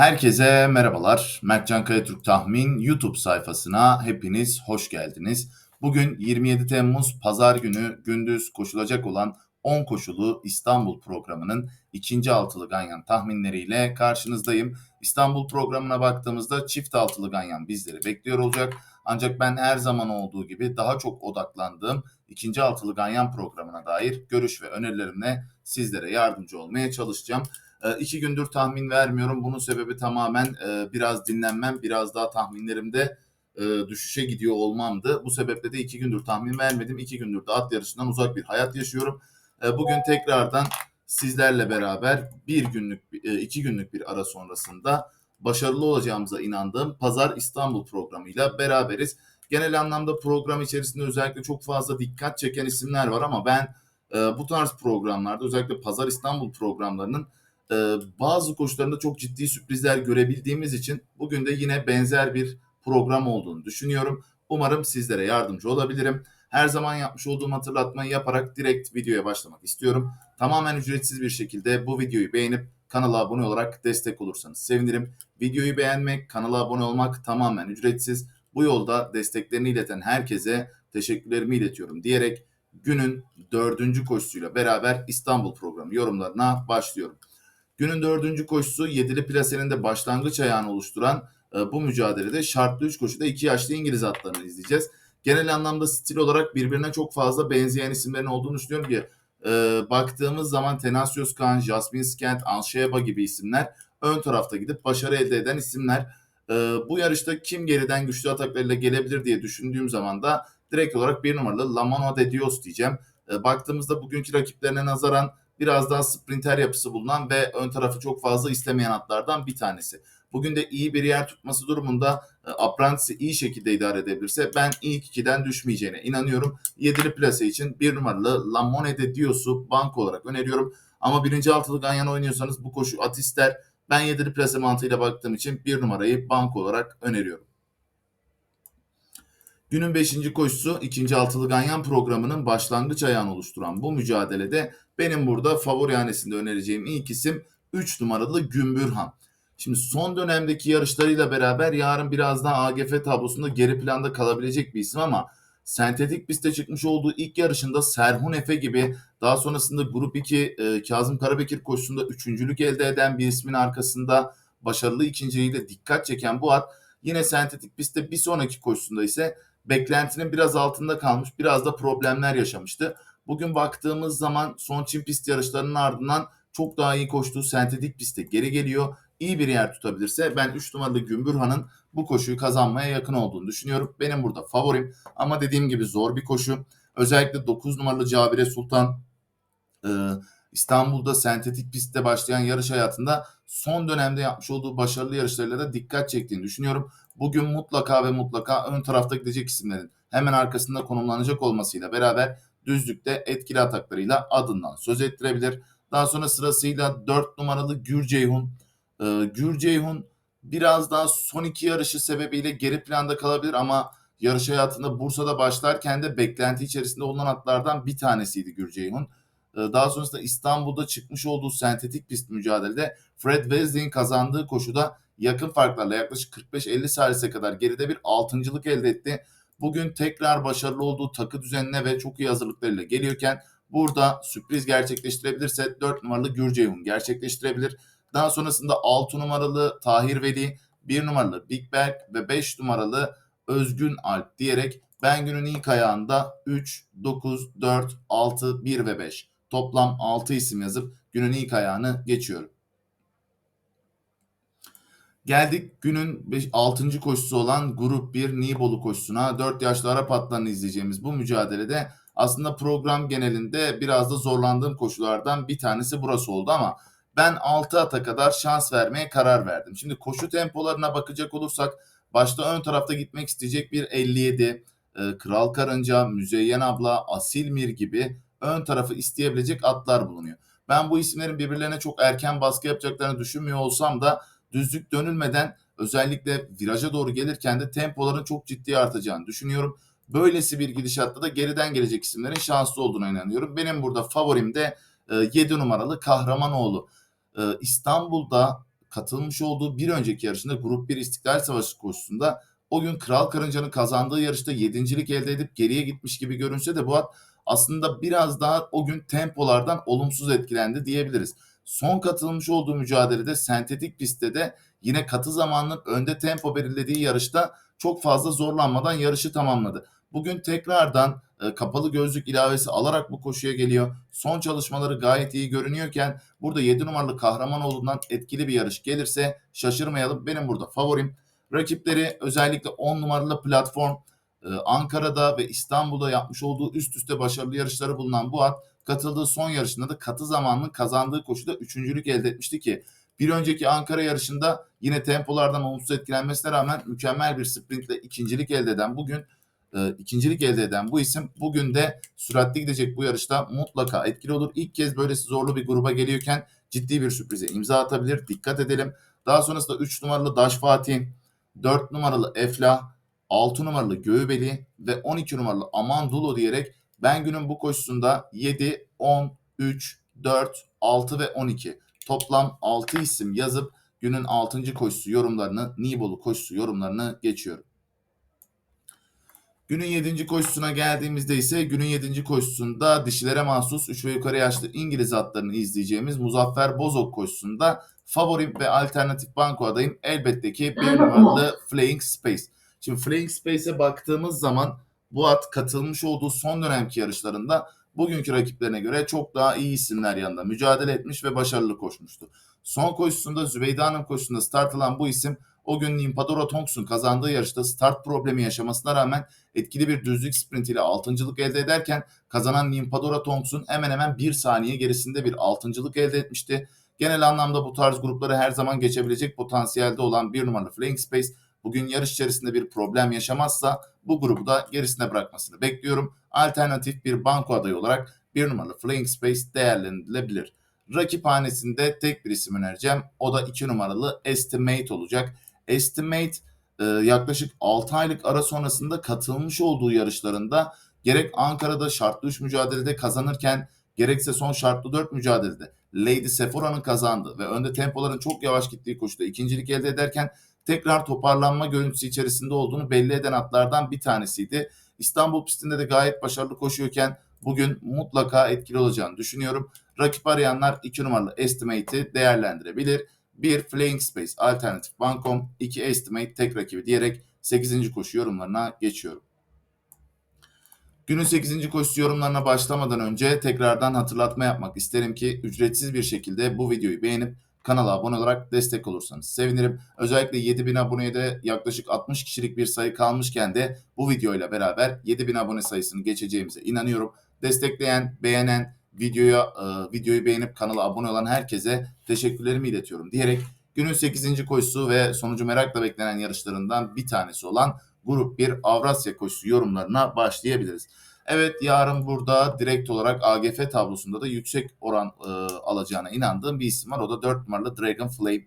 Herkese merhabalar. Mertcan Kayatürk Tahmin YouTube sayfasına hepiniz hoş geldiniz. Bugün 27 Temmuz Pazar günü gündüz koşulacak olan 10 koşulu İstanbul programının ikinci altılı ganyan tahminleriyle karşınızdayım. İstanbul programına baktığımızda çift altılı ganyan bizleri bekliyor olacak. Ancak ben her zaman olduğu gibi daha çok odaklandığım ikinci altılı ganyan programına dair görüş ve önerilerimle sizlere yardımcı olmaya çalışacağım. E, iki gündür tahmin vermiyorum. Bunun sebebi tamamen e, biraz dinlenmem, biraz daha tahminlerimde e, düşüşe gidiyor olmamdı. Bu sebeple de iki gündür tahmin vermedim. İki gündür de at yarışından uzak bir hayat yaşıyorum. E, bugün tekrardan sizlerle beraber bir günlük, e, iki günlük bir ara sonrasında başarılı olacağımıza inandığım Pazar İstanbul programıyla beraberiz. Genel anlamda program içerisinde özellikle çok fazla dikkat çeken isimler var ama ben bu tarz programlarda özellikle Pazar İstanbul programlarının e, bazı koşularında çok ciddi sürprizler görebildiğimiz için bugün de yine benzer bir program olduğunu düşünüyorum. Umarım sizlere yardımcı olabilirim. Her zaman yapmış olduğum hatırlatmayı yaparak direkt videoya başlamak istiyorum. Tamamen ücretsiz bir şekilde bu videoyu beğenip kanala abone olarak destek olursanız sevinirim. Videoyu beğenmek, kanala abone olmak tamamen ücretsiz. Bu yolda desteklerini ileten herkese teşekkürlerimi iletiyorum diyerek günün dördüncü koşusuyla beraber İstanbul programı yorumlarına başlıyorum. Günün dördüncü koşusu yedili plasenin de başlangıç ayağını oluşturan e, bu mücadelede şartlı üç koşuda iki yaşlı İngiliz atlarını izleyeceğiz. Genel anlamda stil olarak birbirine çok fazla benzeyen isimlerin olduğunu düşünüyorum ki e, baktığımız zaman Tenasius Khan, Jasmine Skent, Ansheba gibi isimler ön tarafta gidip başarı elde eden isimler. E, bu yarışta kim geriden güçlü ataklarıyla gelebilir diye düşündüğüm zaman da direkt olarak bir numaralı La Mano de Dios diyeceğim. E, baktığımızda bugünkü rakiplerine nazaran biraz daha sprinter yapısı bulunan ve ön tarafı çok fazla istemeyen atlardan bir tanesi. Bugün de iyi bir yer tutması durumunda e, Apprentice'i iyi şekilde idare edebilirse ben ilk ikiden düşmeyeceğine inanıyorum. Yedili plase için bir numaralı La Monede Dios'u banko olarak öneriyorum. Ama birinci altılı ganyan oynuyorsanız bu koşu at ister. Ben yedili plase mantığıyla baktığım için bir numarayı banko olarak öneriyorum. Günün 5. koşusu 2. altılı ganyan programının başlangıç ayağını oluşturan bu mücadelede benim burada favori hanesinde önereceğim ilk isim 3 numaralı Gümbürhan. Şimdi son dönemdeki yarışlarıyla beraber yarın biraz daha AGF tablosunda geri planda kalabilecek bir isim ama sentetik piste çıkmış olduğu ilk yarışında Serhun Efe gibi daha sonrasında Grup 2 e, Kazım Karabekir koşusunda üçüncülük elde eden bir ismin arkasında başarılı ikinciliğiyle dikkat çeken bu at yine sentetik pistte bir sonraki koşusunda ise beklentinin biraz altında kalmış biraz da problemler yaşamıştı. Bugün baktığımız zaman son Çin pist yarışlarının ardından çok daha iyi koştuğu sentetik pistte geri geliyor. İyi bir yer tutabilirse ben 3 numaralı Gümbürhan'ın bu koşuyu kazanmaya yakın olduğunu düşünüyorum. Benim burada favorim ama dediğim gibi zor bir koşu. Özellikle 9 numaralı Cabire Sultan e, İstanbul'da sentetik pistte başlayan yarış hayatında son dönemde yapmış olduğu başarılı yarışlarıyla da dikkat çektiğini düşünüyorum. Bugün mutlaka ve mutlaka ön tarafta gidecek isimlerin hemen arkasında konumlanacak olmasıyla beraber düzlükte etkili ataklarıyla adından söz ettirebilir. Daha sonra sırasıyla 4 numaralı Gür Ceyhun. Ee, Gür Ceyhun biraz daha son iki yarışı sebebiyle geri planda kalabilir ama yarış hayatında Bursa'da başlarken de beklenti içerisinde olunan atlardan bir tanesiydi Gür Ceyhun. Ee, daha sonrasında İstanbul'da çıkmış olduğu sentetik pist mücadelede Fred Wesley'in kazandığı koşuda yakın farklarla yaklaşık 45-50 salise kadar geride bir altıncılık elde etti bugün tekrar başarılı olduğu takı düzenine ve çok iyi hazırlıklarıyla geliyorken burada sürpriz gerçekleştirebilirse 4 numaralı Gürceyhun gerçekleştirebilir. Daha sonrasında 6 numaralı Tahir Veli, 1 numaralı Big Berg ve 5 numaralı Özgün Alp diyerek ben günün ilk ayağında 3, 9, 4, 6, 1 ve 5 toplam 6 isim yazıp günün ilk ayağını geçiyorum. Geldik günün 6. koşusu olan Grup 1 Nibolu koşusuna. 4 yaşlı Arap atlarını izleyeceğimiz bu mücadelede aslında program genelinde biraz da zorlandığım koşulardan bir tanesi burası oldu ama ben 6 ata kadar şans vermeye karar verdim. Şimdi koşu tempolarına bakacak olursak başta ön tarafta gitmek isteyecek bir 57, e, Kral Karınca, Müzeyyen Abla, Asilmir gibi ön tarafı isteyebilecek atlar bulunuyor. Ben bu isimlerin birbirlerine çok erken baskı yapacaklarını düşünmüyor olsam da düzlük dönülmeden özellikle viraja doğru gelirken de tempoların çok ciddi artacağını düşünüyorum. Böylesi bir gidişatta da geriden gelecek isimlerin şanslı olduğuna inanıyorum. Benim burada favorim de e, 7 numaralı Kahramanoğlu. E, İstanbul'da katılmış olduğu bir önceki yarışında Grup 1 İstiklal Savaşı koşusunda o gün Kral Karınca'nın kazandığı yarışta yedincilik elde edip geriye gitmiş gibi görünse de bu at aslında biraz daha o gün tempolardan olumsuz etkilendi diyebiliriz. Son katılmış olduğu mücadelede sentetik pistte de yine katı zamanının önde tempo belirlediği yarışta çok fazla zorlanmadan yarışı tamamladı. Bugün tekrardan e, kapalı gözlük ilavesi alarak bu koşuya geliyor. Son çalışmaları gayet iyi görünüyorken burada 7 numaralı Kahramanoğlu'ndan etkili bir yarış gelirse şaşırmayalım. Benim burada favorim. Rakipleri özellikle 10 numaralı platform e, Ankara'da ve İstanbul'da yapmış olduğu üst üste başarılı yarışları bulunan bu at katıldığı son yarışında da katı zamanının kazandığı koşuda üçüncülük elde etmişti ki bir önceki Ankara yarışında yine tempolardan olumsuz etkilenmesine rağmen mükemmel bir sprintle ikincilik elde eden bugün e, ikincilik elde eden bu isim bugün de süratli gidecek bu yarışta mutlaka etkili olur. İlk kez böylesi zorlu bir gruba geliyorken ciddi bir sürprize imza atabilir. Dikkat edelim. Daha sonrasında 3 numaralı Daş Fatih, 4 numaralı Efla, 6 numaralı Göğübeli ve 12 numaralı Aman Dulo diyerek ben günün bu koşusunda 7, 10, 3, 4, 6 ve 12 toplam 6 isim yazıp günün 6. koşusu yorumlarını, Nibolu koşusu yorumlarını geçiyorum. Günün 7. koşusuna geldiğimizde ise günün 7. koşusunda dişilere mahsus 3 ve yukarı yaşlı İngiliz atlarını izleyeceğimiz Muzaffer Bozok koşusunda favorim ve alternatif banko adayım elbette ki bir numaralı Flying Space. Şimdi Flying Space'e baktığımız zaman bu at katılmış olduğu son dönemki yarışlarında bugünkü rakiplerine göre çok daha iyi isimler yanında mücadele etmiş ve başarılı koşmuştu. Son koşusunda Zübeyde Hanım koşusunda start alan bu isim o gün Nimpadora Tonks'un kazandığı yarışta start problemi yaşamasına rağmen etkili bir düzlük sprintiyle altıncılık elde ederken kazanan Nimpadora Tonks'un hemen hemen bir saniye gerisinde bir altıncılık elde etmişti. Genel anlamda bu tarz grupları her zaman geçebilecek potansiyelde olan bir numaralı Flying Space bugün yarış içerisinde bir problem yaşamazsa bu grubu da gerisine bırakmasını bekliyorum. Alternatif bir banko adayı olarak bir numaralı Flying Space değerlendirilebilir. Rakip hanesinde tek bir isim önereceğim. O da 2 numaralı Estimate olacak. Estimate e, yaklaşık 6 aylık ara sonrasında katılmış olduğu yarışlarında gerek Ankara'da şartlı 3 mücadelede kazanırken gerekse son şartlı 4 mücadelede Lady Sephora'nın kazandığı ve önde tempoların çok yavaş gittiği koşuda ikincilik elde ederken tekrar toparlanma görüntüsü içerisinde olduğunu belli eden atlardan bir tanesiydi. İstanbul pistinde de gayet başarılı koşuyorken bugün mutlaka etkili olacağını düşünüyorum. Rakip arayanlar 2 numaralı Estimate'i değerlendirebilir. 1 Flying Space alternatif Bankom, 2 Estimate tek rakibi diyerek 8. koşu yorumlarına geçiyorum. Günün 8. koşusu yorumlarına başlamadan önce tekrardan hatırlatma yapmak isterim ki ücretsiz bir şekilde bu videoyu beğenip kanala abone olarak destek olursanız sevinirim. Özellikle 7000 aboneye de yaklaşık 60 kişilik bir sayı kalmışken de bu videoyla beraber 7000 abone sayısını geçeceğimize inanıyorum. Destekleyen, beğenen, videoya e, videoyu beğenip kanala abone olan herkese teşekkürlerimi iletiyorum diyerek günün 8. koşusu ve sonucu merakla beklenen yarışlarından bir tanesi olan Grup 1 Avrasya koşusu yorumlarına başlayabiliriz. Evet yarın burada direkt olarak AGF tablosunda da yüksek oran e, alacağına inandığım bir isim var. O da 4 numaralı Dragon Flame.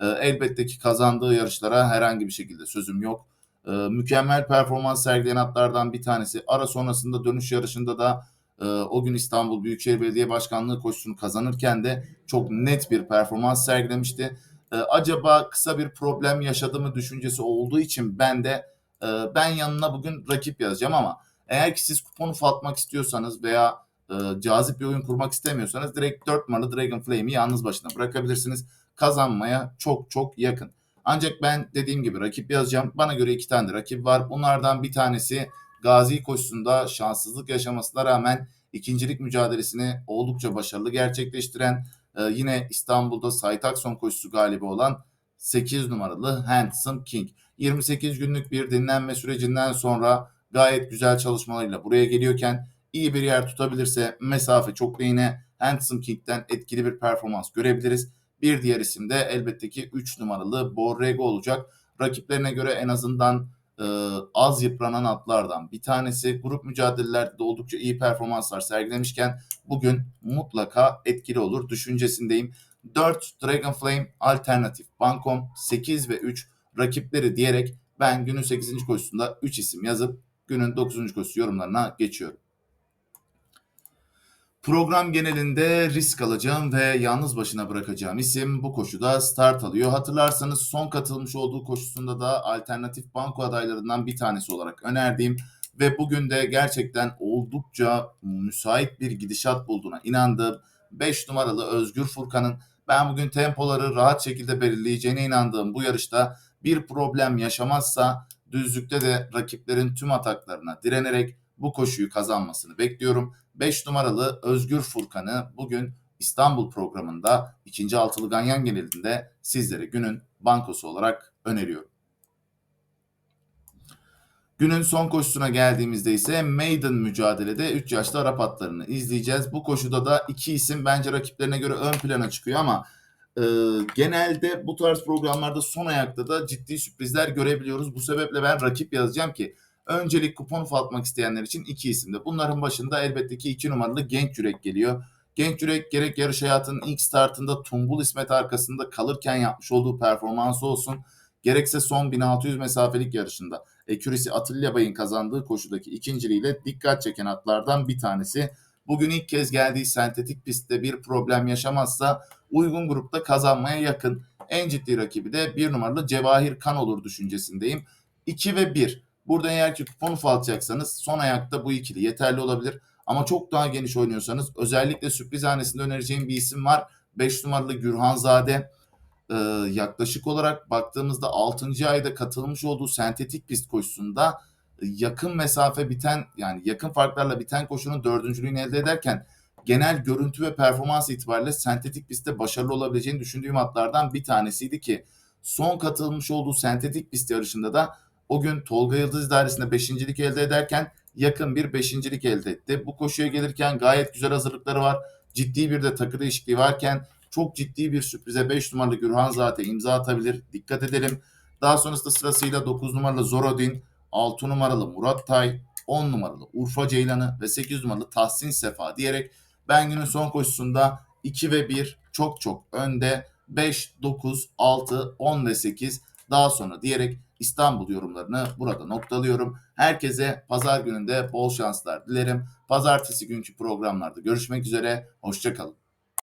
E, elbette ki kazandığı yarışlara herhangi bir şekilde sözüm yok. E, mükemmel performans sergileyen atlardan bir tanesi. Ara sonrasında dönüş yarışında da e, o gün İstanbul Büyükşehir Belediye Başkanlığı koşusunu kazanırken de çok net bir performans sergilemişti. E, acaba kısa bir problem yaşadı mı düşüncesi olduğu için ben de e, ben yanına bugün rakip yazacağım ama eğer ki siz kuponu ufaltmak istiyorsanız veya e, cazip bir oyun kurmak istemiyorsanız direkt 4 numaralı Dragon Flame'i yalnız başına bırakabilirsiniz. Kazanmaya çok çok yakın. Ancak ben dediğim gibi rakip yazacağım. Bana göre iki tane rakip var. Bunlardan bir tanesi Gazi koşusunda şanssızlık yaşamasına rağmen ikincilik mücadelesini oldukça başarılı gerçekleştiren e, yine İstanbul'da Saytakson koşusu galibi olan 8 numaralı Handsome King. 28 günlük bir dinlenme sürecinden sonra gayet güzel çalışmalarıyla buraya geliyorken iyi bir yer tutabilirse mesafe çok da yine Handsome King'den etkili bir performans görebiliriz. Bir diğer isim de elbette ki 3 numaralı Borrego olacak. Rakiplerine göre en azından e, az yıpranan atlardan bir tanesi. Grup mücadelelerde de oldukça iyi performanslar sergilemişken bugün mutlaka etkili olur düşüncesindeyim. 4 Dragon Flame alternatif Bankom 8 ve 3 rakipleri diyerek ben günün 8. koşusunda 3 isim yazıp günün 9. koşusu yorumlarına geçiyorum. Program genelinde risk alacağım ve yalnız başına bırakacağım isim bu koşuda start alıyor. Hatırlarsanız son katılmış olduğu koşusunda da alternatif banko adaylarından bir tanesi olarak önerdiğim ve bugün de gerçekten oldukça müsait bir gidişat bulduğuna inandığım 5 numaralı Özgür Furkan'ın ben bugün tempoları rahat şekilde belirleyeceğine inandığım bu yarışta bir problem yaşamazsa düzlükte de rakiplerin tüm ataklarına direnerek bu koşuyu kazanmasını bekliyorum. 5 numaralı Özgür Furkan'ı bugün İstanbul programında ikinci altılı ganyan genelinde sizlere günün bankosu olarak öneriyorum. Günün son koşusuna geldiğimizde ise maiden mücadelede 3 yaşlı Arap atlarını izleyeceğiz. Bu koşuda da iki isim bence rakiplerine göre ön plana çıkıyor ama e, genelde bu tarz programlarda son ayakta da ciddi sürprizler görebiliyoruz. Bu sebeple ben rakip yazacağım ki öncelik kupon ufaltmak isteyenler için iki isimde. Bunların başında elbette ki iki numaralı Genç Yürek geliyor. Genç Yürek gerek yarış hayatının ilk startında Tumbul İsmet arkasında kalırken yapmış olduğu performansı olsun. Gerekse son 1600 mesafelik yarışında Ekürisi Atilla Bay'ın kazandığı koşudaki ikinciliğiyle dikkat çeken atlardan bir tanesi. Bugün ilk kez geldiği sentetik pistte bir problem yaşamazsa uygun grupta kazanmaya yakın. En ciddi rakibi de bir numaralı Cevahir Kan olur düşüncesindeyim. 2 ve 1. Burada eğer ki kupon ufaltacaksanız son ayakta bu ikili yeterli olabilir. Ama çok daha geniş oynuyorsanız özellikle sürpriz hanesinde önereceğim bir isim var. 5 numaralı Gürhanzade. Ee, yaklaşık olarak baktığımızda 6. ayda katılmış olduğu sentetik pist koşusunda yakın mesafe biten yani yakın farklarla biten koşunun dördüncülüğünü elde ederken genel görüntü ve performans itibariyle sentetik pistte başarılı olabileceğini düşündüğüm atlardan bir tanesiydi ki son katılmış olduğu sentetik pist yarışında da o gün Tolga Yıldız dairesinde beşincilik elde ederken yakın bir beşincilik elde etti. Bu koşuya gelirken gayet güzel hazırlıkları var. Ciddi bir de takı değişikliği varken çok ciddi bir sürprize 5 numaralı Gürhan Zate imza atabilir. Dikkat edelim. Daha sonrasında sırasıyla 9 numaralı Zorodin, 6 numaralı Murat Tay, 10 numaralı Urfa Ceylanı ve 8 numaralı Tahsin Sefa diyerek ben günün son koşusunda 2 ve 1 çok çok önde 5, 9, 6, 10 ve 8 daha sonra diyerek İstanbul yorumlarını burada noktalıyorum. Herkese pazar gününde bol şanslar dilerim. Pazartesi günkü programlarda görüşmek üzere. Hoşçakalın.